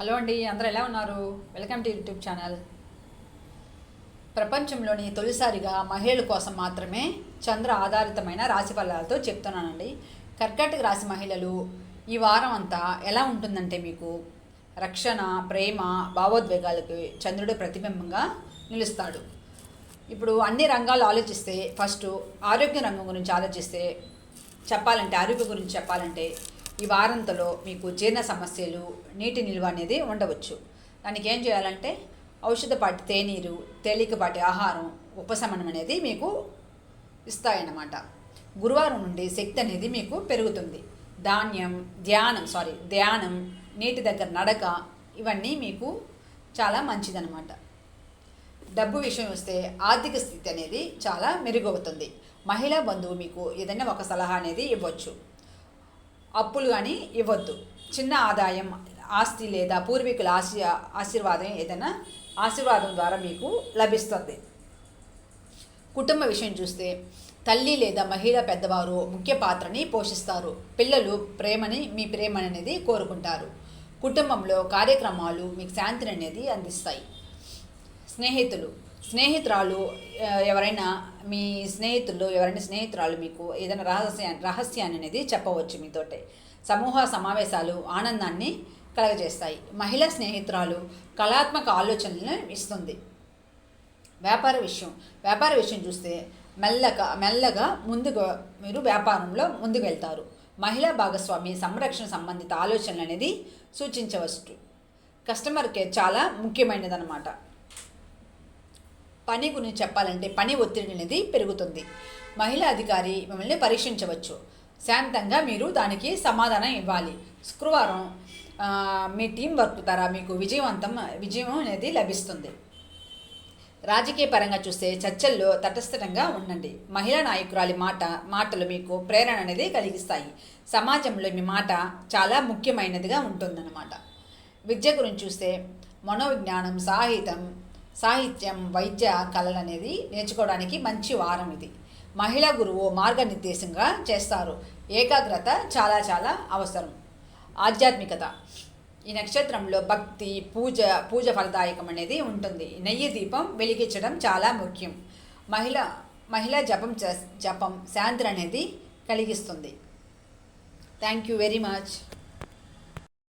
Hello అండి అందరూ ఎలా ఉన్నారు? Welcome to YouTube channel. ప్రపంచంలోని తొలిసారిగా మహిళల కోసం మాత్రమే చంద్ర ఆధారితమైన రాశి ఫలాలతో చెప్తున్నానండి. కర్కాటక రాశి మహిళలు ఈ వారం అంతా ఎలా ఉంటుందంటే మీకు రక్షణ ప్రేమ భావోద్వేగాలకు చంద్రుడు ప్రతిబింబంగా నిలుస్తాడు. ఇప్పుడు అన్ని రంగాలు ఆలోచిస్తే ఫస్ట్ ఆరోగ్య రంగం గురించి ఆలోచిస్తే చెప్పాలంటే ఆరోగ్యం గురించి చెప్పాలంటే ఈ వారంతలో మీకు జీర్ణ సమస్యలు నీటి నిల్వ అనేది ఉండవచ్చు. దానికి ఏం చేయాలంటే ఔషధపాటి తేనీరు తేలికపాటి ఆహారం ఉపశమనం అనేది మీకు ఇస్తాయన్నమాట. గురువారం నుండి శక్తి అనేది మీకు పెరుగుతుంది. ధాన్యం ధ్యానం సారీ ధ్యానం నీటి దగ్గర నడక ఇవన్నీ మీకు చాలా మంచిదనమాట డబ్బు విషయం వస్తే ఆర్థిక స్థితి అనేది చాలా మెరుగవుతుంది. మహిళా బంధువు మీకు ఏదైనా ఒక సలహా అనేది ఇవ్వచ్చు. అప్పులు కానీ ఇవ్వద్దు. చిన్న ఆదాయం ఆస్తి లేదా పూర్వీకుల ఆశీ ఆశీర్వాదం ఏదైనా ఆశీర్వాదం ద్వారా మీకు లభిస్తుంది. కుటుంబ విషయం చూస్తే తల్లి లేదా మహిళ పెద్దవారు ముఖ్య పాత్రని పోషిస్తారు. పిల్లలు ప్రేమని మీ ప్రేమ అనేది కోరుకుంటారు. కుటుంబంలో కార్యక్రమాలు మీకు శాంతిని అనేది అందిస్తాయి. స్నేహితులు స్నేహితురాలు ఎవరైనా మీ స్నేహితులు ఎవరైనా స్నేహితురాలు మీకు ఏదైనా రహస్య రహస్యాన్ని అనేది చెప్పవచ్చు మీతోటే. సమూహ సమావేశాలు ఆనందాన్ని కలగజేస్తాయి. మహిళా స్నేహితురాలు కళాత్మక ఆలోచనలను ఇస్తుంది. వ్యాపార విషయం వ్యాపార విషయం చూస్తే మెల్లగా మెల్లగా ముందుకు మీరు వ్యాపారంలో ముందుకు వెళ్తారు. మహిళా భాగస్వామి సంరక్షణ సంబంధిత ఆలోచనలు అనేది సూచించవచ్చు. కస్టమర్ కేర్ చాలా ముఖ్యమైనదన్నమాట. పని గురించి చెప్పాలంటే పని ఒత్తిడి అనేది పెరుగుతుంది. మహిళా అధికారి మిమ్మల్ని పరీక్షించవచ్చు. శాంతంగా మీరు దానికి సమాధానం ఇవ్వాలి. శుక్రవారం మీ టీం వర్క్ ద్వారా మీకు విజయవంతం విజయం అనేది లభిస్తుంది. రాజకీయ పరంగా చూస్తే చర్చల్లో తటస్థంగా ఉండండి. మహిళా నాయకురాలి మాట మాటలు మీకు ప్రేరణ అనేది కలిగిస్తాయి. సమాజంలో మీ మాట చాలా ముఖ్యమైనదిగా ఉంటుందన్నమాట. విద్య గురించి చూస్తే మనోవిజ్ఞానం సాహిత్యం సాహిత్యం వైద్య కళలు అనేది నేర్చుకోవడానికి మంచి వారం ఇది. మహిళా గురువు మార్గనిర్దేశంగా చేస్తారు. ఏకాగ్రత చాలా చాలా అవసరం. ఆధ్యాత్మికత. ఈ నక్షత్రంలో భక్తి పూజ పూజ ఫలదాయకం అనేది ఉంటుంది. నెయ్యి దీపం వెలిగించడం చాలా ముఖ్యం. మహిళ మహిళ జపం చే జపం శాంతి అనేది కలిగిస్తుంది. Thank you very much